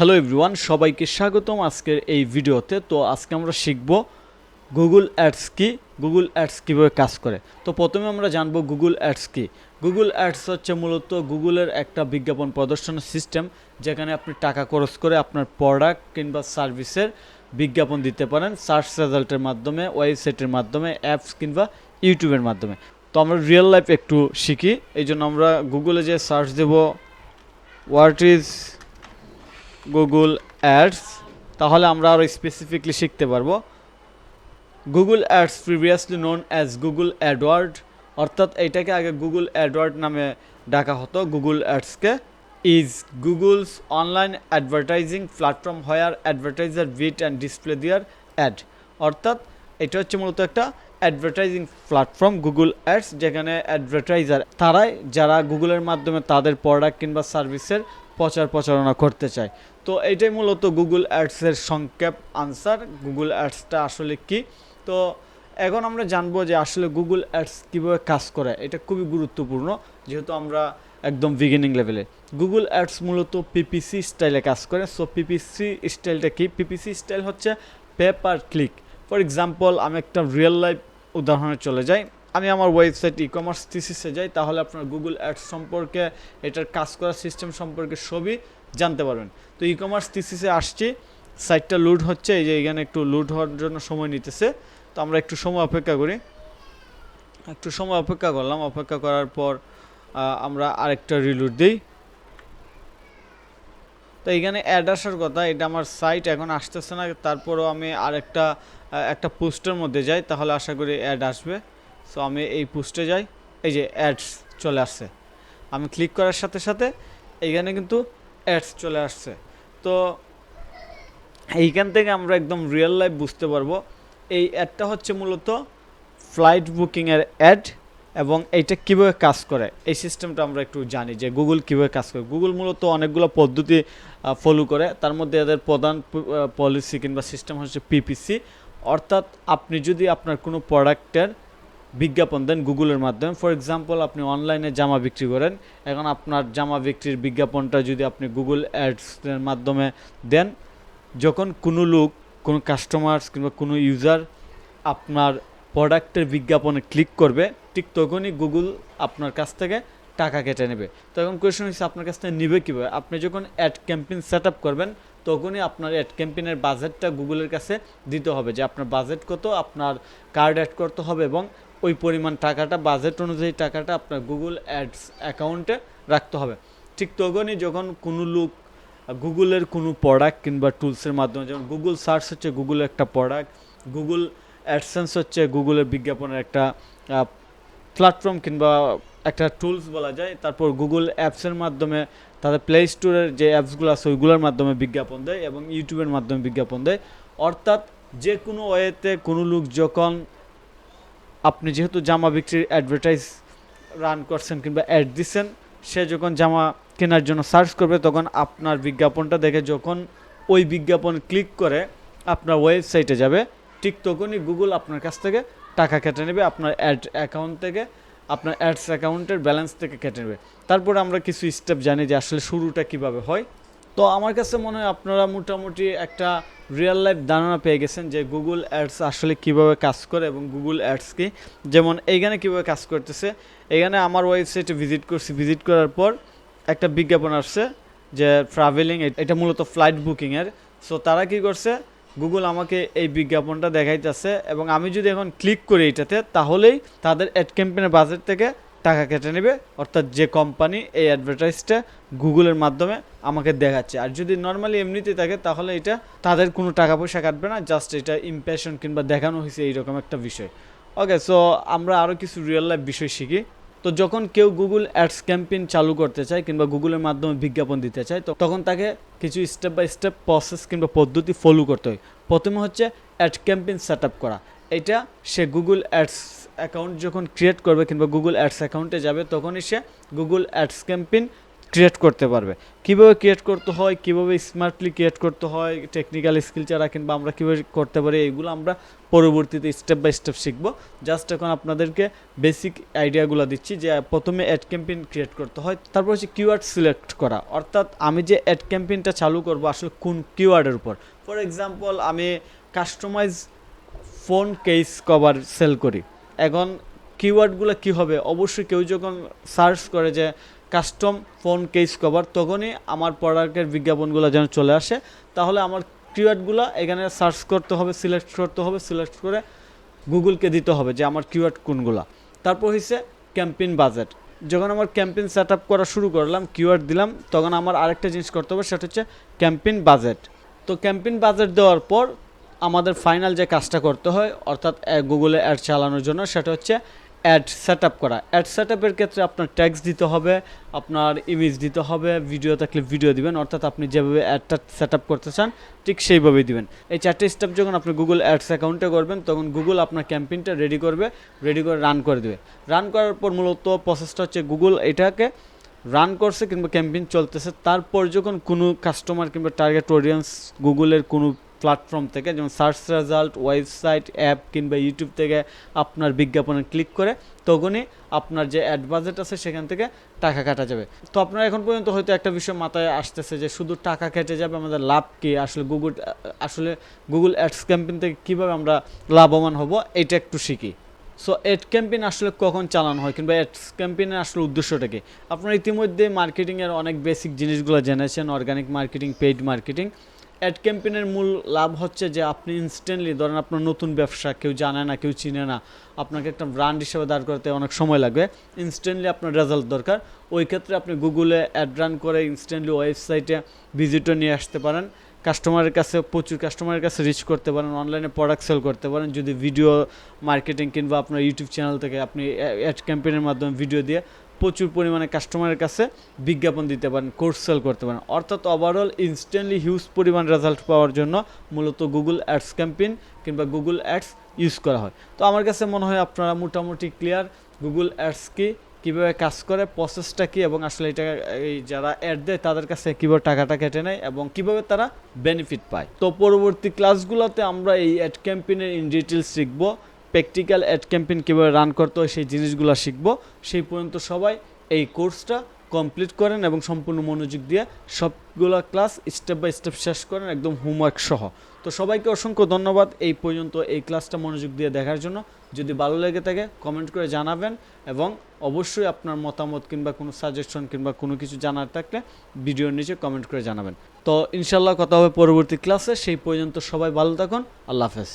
Hello everyone সবাইকে স্বাগতম আজকের এই ভিডিওতে। তো আজকে আমরা শিখব গুগল অ্যাডস কি গুগল অ্যাডস কীভাবে কাজ করে। তো প্রথমে আমরা জানব গুগল অ্যাডস কি। গুগল অ্যাডস হচ্ছে মূলত গুগলের একটা বিজ্ঞাপন প্রদর্শনের সিস্টেম যেখানে আপনি টাকা খরচ করে আপনার প্রোডাক্ট কিংবা সার্ভিসের বিজ্ঞাপন দিতে পারেন সার্চ রেজাল্টের মাধ্যমে ওয়েবসাইটের মাধ্যমে অ্যাপস কিংবা ইউটিউবের মাধ্যমে। তো আমরা রিয়েল লাইফ একটু শিখি। এই জন্য আমরা গুগলে যে সার্চ দেব হোয়াট ইজ গুগল অ্যাডস তাহলে আমরা আরও স্পেসিফিকলি শিখতে পারব। Google ads previously known as Google adword অর্থাৎ এইটাকে আগে গুগল অ্যাডওয়ার্ড নামে ডাকা হতো। Google অ্যাডসকে is Google's online advertising platform where advertiser bid and display their ad অর্থাৎ এটা হচ্ছে মূলত একটা অ্যাডভার্টাইজিং প্ল্যাটফর্ম গুগল অ্যাডস যেখানে অ্যাডভার্টাইজার তারাই, যারা গুগলের মাধ্যমে তাদের প্রোডাক্ট কিংবা সার্ভিসের প্রচার প্রচারণা করতে চায়। তো এইটাই মূলত গুগল অ্যাডসের সংক্ষেপ আনসার গুগল অ্যাডসটা আসলে কি? তো এখন আমরা জানব যে আসলে গুগল অ্যাডস কীভাবে কাজ করে, এটা খুবই গুরুত্বপূর্ণ, যেহেতু আমরা একদম বিগিনিং লেভেলে গুগল অ্যাডস মূলত পিপিসি স্টাইলে কাজ করে। সো পিপিসি স্টাইলটা কি? পিপিসি স্টাইল হচ্ছে pay per click for example আমি একটা রিয়েল লাইফ উদাহরণে চলে যাই। আমি আমার ওয়েবসাইট ই কমার্স থিসিসে যাই, তাহলে আপনার গুগল অ্যাডস সম্পর্কে, এটার কাজ করার সিস্টেম সম্পর্কে সবই জানতে পারবেন। তো ই কমার্স থিসিসে আসছি সাইটটা লুড হচ্ছে, এই যে এখানে একটু লুড হওয়ার জন্য সময় নিতেছে। তো আমরা একটু সময় অপেক্ষা করি। একটু সময় অপেক্ষা করলাম, অপেক্ষা করার পর আমরা আরেকটা রিলুড দিই। তো এইখানে অ্যাড আসার কথা, এটা আমার সাইট এখন আসতেছে না, তারপরও আমি আরেকটা একটা পোস্টের মধ্যে যাই, তাহলে আশা করি অ্যাড আসবে। সো আমি এই পোস্টে যাই, এই যে অ্যাডস চলে আসছে। আমি ক্লিক করার সাথে সাথে এইখানে কিন্তু অ্যাডস চলে আসছে। তো এইখান থেকে আমরা একদম রিয়েল লাইফ বুঝতে পারব। এই অ্যাডটা হচ্ছে মূলত ফ্লাইট বুকিংয়ের অ্যাড এবং এইটা কীভাবে কাজ করে। এই সিস্টেমটা আমরা একটু জানি যে গুগল কীভাবে কাজ করে। গুগল মূলত অনেকগুলো পদ্ধতি ফলো করে। তার মধ্যে এদের প্রধান পলিসি কিংবা সিস্টেম হচ্ছে পিপিসি অর্থাৎ আপনি যদি আপনার কোনো প্রোডাক্টের বিজ্ঞাপন দেন গুগলের মাধ্যমে। ফর এক্সাম্পল আপনি অনলাইনে জামা বিক্রি করেন। এখন আপনার জামা বিক্রির বিজ্ঞাপনটা যদি আপনি গুগল অ্যাডসের মাধ্যমে দেন, যখন কোনো লোক, কোনো কাস্টমার কিংবা কোনো ইউজার আপনার প্রোডাক্টের বিজ্ঞাপনে ক্লিক করবে, ঠিক তখনই গুগল আপনার কাছ থেকে টাকা কেটে নেবে। তখন কোয়েশন হচ্ছে, আপনার কাছ থেকে নেবে কীভাবে? আপনি যখন অ্যাড ক্যাম্পেইন সেট আপ করবেন, তখনই আপনার অ্যাড ক্যাম্পেইনের বাজেটটা গুগলের কাছে দিতে হবে যে আপনার বাজেট কত, আপনার কার্ড অ্যাড করতে হবে এবং ওই পরিমাণ টাকাটা বাজেট অনুযায়ী টাকাটা আপনার গুগল অ্যাডস অ্যাকাউন্টে রাখতে হবে। ঠিক তখনই যখন কোনো লোক গুগলের কোনো প্রোডাক্ট কিংবা টুলসের মাধ্যমে, যেমন গুগল সার্চ হচ্ছে গুগলের একটা প্রোডাক্ট গুগল অ্যাডসেন্স হচ্ছে গুগলের বিজ্ঞাপনের একটা প্ল্যাটফর্ম কিংবা একটা টুলস বলা যায়। তারপর গুগল অ্যাপসের মাধ্যমে তাদের প্লে স্টোরের যে অ্যাপসগুলো আছে, ওইগুলোর মাধ্যমে বিজ্ঞাপন দেয় এবং ইউটিউবের মাধ্যমে বিজ্ঞাপন দেয়। অর্থাৎ যে কোনো ওয়েতে কোনো লোক যখন আপনি যেহেতু জামা বিক্রির অ্যাডভার্টাইজ রান করছেন কিংবা অ্যাড দিচ্ছেন সে যখন জামা কেনার জন্য সার্চ করবে, তখন আপনার বিজ্ঞাপনটা দেখে যখন ওই বিজ্ঞাপন ক্লিক করে, আপনার ওয়েবসাইটে যাবে, ঠিক তখনই গুগল আপনার কাছ থেকে টাকা কেটে নেবে, আপনার অ্যাড অ্যাকাউন্ট থেকে, আপনার অ্যাডস অ্যাকাউন্টের ব্যালেন্স থেকে কেটে নেবে। তারপর আমরা কিছু স্টেপ জানি যে আসলে শুরুটা কীভাবে হয়। তো আমার কাছে মনে হয় আপনারা মোটামুটি একটা রিয়েল লাইফ ধারণা পেয়ে গেছেন যে গুগল অ্যাডস আসলে কীভাবে কাজ করে এবং গুগল অ্যাডস কি। যেমন এইখানে কীভাবে কাজ করতেছে এখানে আমার ওয়েবসাইটে ভিজিট করছি। ভিজিট করার পর একটা বিজ্ঞাপন আসছে যে ট্রাভেলিং এটা মূলত ফ্লাইট বুকিংয়ের সো তারা কি করছে? গুগল আমাকে এই বিজ্ঞাপনটা দেখাইতেছে এবং আমি যদি এখন ক্লিক করি এটাতে, তাহলেই তাদের অ্যাড ক্যাম্পেনের বাজেট থেকে টাকা কেটে নেবে, অর্থাৎ যে কোম্পানি এই অ্যাডভার্টাইজটা গুগলের মাধ্যমে আমাকে দেখাচ্ছে। আর যদি নর্মালি এমনিতেই থাকে, তাহলে এটা তাদের কোনো টাকা পয়সা কাটবে না জাস্ট এটা ইমপ্রেশন কিংবা দেখানো হয়েছে এইরকম একটা বিষয়। ওকে সো আমরা আরও কিছু রিয়েল লাইফ বিষয় শিখি। তো যখন কেউ গুগল অ্যাডস ক্যাম্পেইন চালু করতে চায় কিংবা গুগলের মাধ্যমে বিজ্ঞাপন দিতে চায়, তো তখন তাকে কিছু স্টেপ বাই স্টেপ প্রসেস কিংবা পদ্ধতি ফলো করতে হয়। প্রথমে হচ্ছে অ্যাড ক্যাম্পেইন সেট আপ করা। এটা সে গুগল অ্যাডস অ্যাকাউন্ট যখন ক্রিয়েট করবে কিংবা গুগল অ্যাডস অ্যাকাউন্টে যাবে, তখনই সে গুগল অ্যাডস ক্যাম্পেইন ক্রিয়েট করতে পারবে। কীভাবে ক্রিয়েট করতে হয়, কীভাবে স্মার্টলি ক্রিয়েট করতে হয় টেকনিক্যাল স্কিল ছাড়া কিংবা আমরা কীভাবে করতে পারি, এইগুলো আমরা পরবর্তীতে স্টেপ বাই স্টেপ শিখব। জাস্ট এখন আপনাদেরকে বেসিক আইডিয়াগুলো দিচ্ছি যে প্রথমে অ্যাড ক্যাম্পেইন ক্রিয়েট করতে হয়, তারপর হচ্ছে কিওয়ার্ড সিলেক্ট করা। অর্থাৎ আমি যে অ্যাড ক্যাম্পেইনটা চালু করব আসলে কোন কিওয়ার্ডের উপর। ফর এক্সাম্পল আমি customize phone case cover sell করি। এখন কিওয়ার্ডগুলো কি হবে? অবশ্যই কেউ যখন সার্চ করে যে কাস্টম ফোন কেস কভার, তখনই আমার প্রোডাক্টের বিজ্ঞাপনগুলো যেন চলে আসে। তাহলে আমার কিওয়ার্ডগুলো এখানে সার্চ করতে হবে, সিলেক্ট করতে হবে, সিলেক্ট করে গুগলকে দিতে হবে যে আমার কিওয়ার্ড কোনগুলা। তারপর হচ্ছে ক্যাম্পেইন বাজেট। যখন আমার ক্যাম্পেইন সেট আপ করা শুরু করলাম, কিওয়ার্ড দিলাম, তখন আমার আরেকটা জিনিস করতে হবে, সেটা হচ্ছে ক্যাম্পেইন বাজেট। তো ক্যাম্পেইন বাজেট দেওয়ার পর আমাদের ফাইনাল যে কাজটা করতে হয়, অর্থাৎ গুগলে অ্যাড চালানোর জন্য, সেটা হচ্ছে অ্যাড সেট করা। অ্যাড সেট ক্ষেত্রে আপনার ট্যাক্স দিতে হবে, আপনার ইমেজ দিতে হবে ভিডিও থাকলে ভিডিও দিবেন, অর্থাৎ আপনি যেভাবে অ্যাডটা সেট করতে চান, ঠিক সেইভাবেই দিবেন। এই চারটে স্টেপ যখন আপনি গুগল অ্যাডস অ্যাকাউন্টে করবেন, তখন গুগল আপনার ক্যাম্পেইনটা রেডি করবে রেডি করে রান করে দেবে। রান করার পর মূলত প্রসেসটা হচ্ছে গুগল এটাকে রান করছে কিংবা ক্যাম্পেইন চলতেছে। তারপর যখন কোনো কাস্টমার কিংবা টার্গেট অডিয়েন্স গুগলের কোনো প্ল্যাটফর্ম থেকে, যেমন সার্চ রেজাল্ট ওয়েবসাইট অ্যাপ কিংবা ইউটিউব থেকে আপনার বিজ্ঞাপনে ক্লিক করে তখনই আপনার যে অ্যাড বাজেট আছে সেখান থেকে টাকা কাটা যাবে। তো আপনারা এখন পর্যন্ত হয়তো একটা বিষয় মাথায় আসতেছে যে শুধু টাকা কেটে যাবে আমাদের লাভ কী? আসলে গুগল আসলে গুগল অ্যাডস ক্যাম্পেইন থেকে কীভাবে আমরা লাভবান হব? এটা একটু শিখি। সো এড ক্যাম্পেইন আসলে কখন চালানো হয় কিংবা এডস ক্যাম্পেইনের আসলে উদ্দেশ্যটা কি? আপনারা ইতিমধ্যে মার্কেটিংয়ের অনেক বেসিক জিনিসগুলো জেনেছেন organic marketing paid marketing ad ক্যাম্পেনের মূল লাভ হচ্ছে যে আপনি ইনস্ট্যান্টলি ধরেন আপনার নতুন ব্যবসা কেউ জানে না, কেউ চিনে না, আপনাকে একটা ব্র্যান্ড হিসেবে দাঁড় করতে অনেক সময় লাগবে ইনস্ট্যান্টলি আপনার রেজাল্ট দরকার। ওই ক্ষেত্রে আপনি গুগলে অ্যাড রান করে ইনস্ট্যান্টলি ওয়েবসাইটে ভিজিটও নিয়ে আসতে পারেন কাস্টমারের কাছে, প্রচুর কাস্টমারের কাছে রিচ করতে পারেন অনলাইনে প্রোডাক্ট সেল করতে পারেন, যদি ভিডিও মার্কেটিং কিংবা আপনার ইউটিউব চ্যানেল থেকে আপনি অ্যাড ক্যাম্পেনের মাধ্যমে ভিডিও দিয়ে প্রচুর পরিমাণে কাস্টমারের কাছে বিজ্ঞাপন দিতে পারেন কোর্স সেল করতে পারেন। অর্থাৎ ওভারঅল ইনস্ট্যান্টলি হিউজ পরিমাণ রেজাল্ট পাওয়ার জন্য মূলত গুগল অ্যাডস ক্যাম্পেইন কিংবা গুগল অ্যাডস ইউজ করা হয়। তো আমার কাছে মনে হয় আপনারা মোটামুটি ক্লিয়ার গুগল অ্যাডস কি, কীভাবে কাজ করে প্রসেসটা কী এবং আসলে এটা, এই যারা অ্যাড দেয় তাদের কাছে কীভাবে টাকাটা কেটে নেয় এবং কীভাবে তারা বেনিফিট পায়। তো পরবর্তী ক্লাসগুলোতে আমরা এই অ্যাড ক্যাম্পেইনের ইন ডিটেলস শিখব। প্র্যাকটিক্যাল অ্যাড ক্যাম্পেইন কীভাবে রান করতে হয়, সেই জিনিসগুলো শিখব। সেই পর্যন্ত সবাই এই কোর্সটা কমপ্লিট করেন এবং সম্পূর্ণ মনোযোগ দিয়ে সবগুলো ক্লাস স্টেপ বাই স্টেপ শেষ করেন, একদম হোমওয়ার্ক সহ। তো সবাইকে অসংখ্য ধন্যবাদ এই পর্যন্ত এই ক্লাসটা মনোযোগ দিয়ে দেখার জন্য। যদি ভালো লেগে থাকে, কমেন্ট করে জানাবেন এবং অবশ্যই আপনার মতামত কিংবা কোনো সাজেশন কিংবা কোনো কিছু জানার থাকলে ভিডিওর নিচে কমেন্ট করে জানাবেন। তো ইনশাল্লাহ কথা হবে পরবর্তী ক্লাসে, সেই পর্যন্ত সবাই ভালো থাকুন, আল্লাহ হাফেজ।